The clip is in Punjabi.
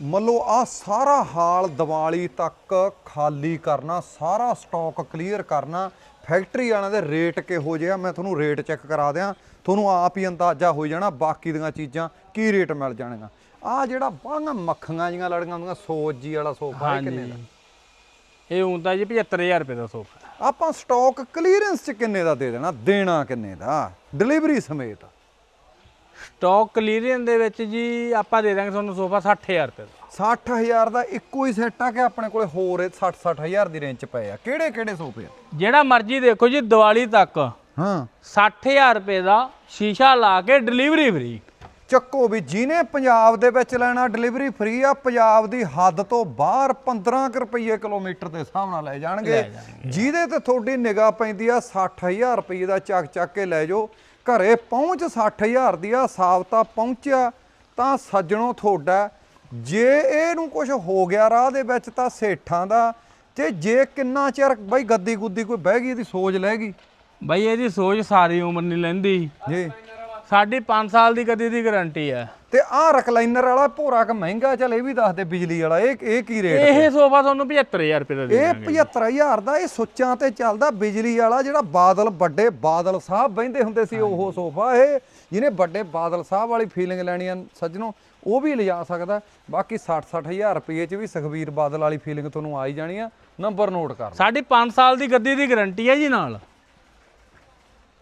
ਮੰਨ ਲਓ ਆ ਸਾਰਾ ਹਾਲ ਦੀਵਾਲੀ ਤੱਕ ਖਾਲੀ ਕਰਨਾ ਸਾਰਾ ਸਟਾਕ ਕਲੀਅਰ ਕਰਨਾ ਫੈਕਟਰੀ ਵਾਲਿਆਂ ਦੇ ਰੇਟ ਕਿਹੋ ਜਿਹਾ ਮੈਂ ਤੁਹਾਨੂੰ ਰੇਟ ਚੈੱਕ ਕਰਾ ਦਿਆਂ ਤੁਹਾਨੂੰ ਆਪ ਹੀ ਅੰਦਾਜ਼ਾ ਹੋ ਜਾਣਾ ਬਾਕੀ ਦੀਆਂ ਚੀਜ਼ਾਂ ਕੀ ਰੇਟ ਮਿਲ ਜਾਣਗੀਆਂ। ਆ ਜਿਹੜਾ ਬਾਹਾਂ ਮੱਖੀਆਂ ਜੀਆਂ ਲੜੀਆਂ ਹੁੰਦੀਆਂ ਸੋਜ ਜੀ ਵਾਲਾ ਸੋਫਾ ਇਹ ਕਿੰਨੇ ਦਾ? ਇਹ ਹੁੰਦਾ ਜੀ 75000 ਰੁਪਏ ਦਾ ਸੋਫਾ। ਆਪਾਂ ਸਟਾਕ ਕਲੀਅਰੈਂਸ ਚ ਕਿੰਨੇ ਦਾ ਦੇ ਦੇਣਾ? ਦੇਣਾ ਕਿੰਨੇ ਦਾ? ਡਿਲੀਵਰੀ ਸਮੇਤ। ਸਟਾਕ ਕਲੀਅਰਿੰਗ ਦੇ ਵਿੱਚ ਜੀ ਆਪਾਂ ਦੇ ਦਾਂਗੇ ਤੁਹਾਨੂੰ ਸੋਫਾ 60000 ਰੁਪਏ ਦਾ। 60000 ਦਾ ਇੱਕੋ ਹੀ ਸੈੱਟ ਆ ਕਿ ਆਪਣੇ ਕੋਲੇ ਹੋਰ 60 60000 ਦੀ ਰੇਂਜ ਚ ਪਏ ਆ। ਕਿਹੜੇ ਕਿਹੜੇ ਸੋਫੇ ਆ? ਜਿਹੜਾ ਮਰਜ਼ੀ ਦੇਖੋ ਜੀ ਦੀਵਾਲੀ ਤੱਕ। ਹਾਂ। 60000 ਰੁਪਏ ਦਾ ਸ਼ੀਸ਼ਾ ਲਾ ਕੇ ਡਿਲੀਵਰੀ ਫ੍ਰੀ ਚੱਕੋ ਵੀ ਜਿਹਨੇ ਪੰਜਾਬ ਦੇ ਵਿੱਚ ਲੈਣਾ ਡਿਲੀਵਰੀ ਫ੍ਰੀ ਆ ਪੰਜਾਬ ਦੀ ਹੱਦ ਤੋਂ ਬਾਹਰ 15 ਕੁ ਰੁਪਏ ਕਿਲੋਮੀਟਰ ਦੇ ਹਿਸਾਬ ਨਾਲ ਲੈ ਜਾਣਗੇ। ਲੈ ਜਾਣਗੇ। ਜਿਹਦੇ ਤੇ ਤੁਹਾਡੀ ਨਿਗਾਹ ਪੈਂਦੀ ਆ 60000 ਰੁਪਏ ਦਾ ਚੱਕ ਚੱਕ ਕੇ ਲੈ ਜਾਓ। ਘਰੇ ਪਹੁੰਚ 60000 ਦੀ ਆ ਸਾਬਤਾ ਪਹੁੰਚਿਆ ਤਾਂ ਸੱਜਣੋ ਤੁਹਾਡਾ। ਜੇ ਇਹਨੂੰ ਕੁਝ ਹੋ ਗਿਆ ਰਾਹ ਦੇ ਵਿੱਚ ਤਾਂ ਸੇਠਾਂ ਦਾ। ਤੇ ਜੇ ਕਿੰਨਾ ਚਿਰ ਬਈ ਗੱਦੀ ਗੁੱਦੀ ਕੋਈ ਬਹਿ ਗਈ ਇਹਦੀ ਸੋਚ ਲੈ ਗਈ? ਬਈ ਇਹਦੀ ਸੋਚ ਸਾਰੀ ਉਮਰ ਨਹੀਂ ਲੈਂਦੀ। ਜੀ। ਸਾਡੀ 5 ਸਾਲ ਦੀ ਕਦੀ ਦੀ ਗਾਰੰਟੀ ਹੈ ਤੇ ਆਹ ਰਕਲਾਈਨਰ ਵਾਲਾ ਭੋਰਾ ਕ ਮਹਿੰਗਾ ਚੱਲ ਇਹ ਵੀ ਦੱਸ ਦੇ ਬਿਜਲੀ ਵਾਲਾ ਇਹ ਇਹ ਕੀ ਰੇਟ ਇਹ ਸੋਫਾ ਤੁਹਾਨੂੰ 75000 ਰੁਪਏ ਦਾ ਦੇ ਇਹ ਦਾਂਗੇ 75000 ਦਾ ਇਹ ਸੁੱਚਾਂ ਤੇ ਚੱਲਦਾ ਬਿਜਲੀ ਵਾਲਾ ਜਿਹੜਾ ਬਾਦਲ ਵੱਡੇ ਬਾਦਲ ਸਾਹਿਬ ਬਹਿੰਦੇ ਹੁੰਦੇ ਸੀ ਉਹ ਸੋਫਾ ਇਹ ਜਿਹਨੇ ਵੱਡੇ ਬਾਦਲ ਸਾਹਿਬ ਵਾਲੀ ਫੀਲਿੰਗ ਲੈਣੀ ਆ ਸੱਜਣੋ ਉਹ ਵੀ ਲਿਜਾ ਸਕਦਾ। ਬਾਕੀ 60 60000 ਰੁਪਏ ਚ ਵੀ ਸੁਖਬੀਰ ਬਾਦਲ ਵਾਲੀ ਫੀਲਿੰਗ ਤੁਹਾਨੂੰ ਆ ਹੀ ਜਾਣੀ ਆ। ਨੰਬਰ ਨੋਟ ਕਰ ਸਾਡੀ 5 ਸਾਲ ਦੀ ਗੱਦੀ ਦੀ ਗਾਰੰਟੀ ਹੈ ਜੀ ਨਾਲ।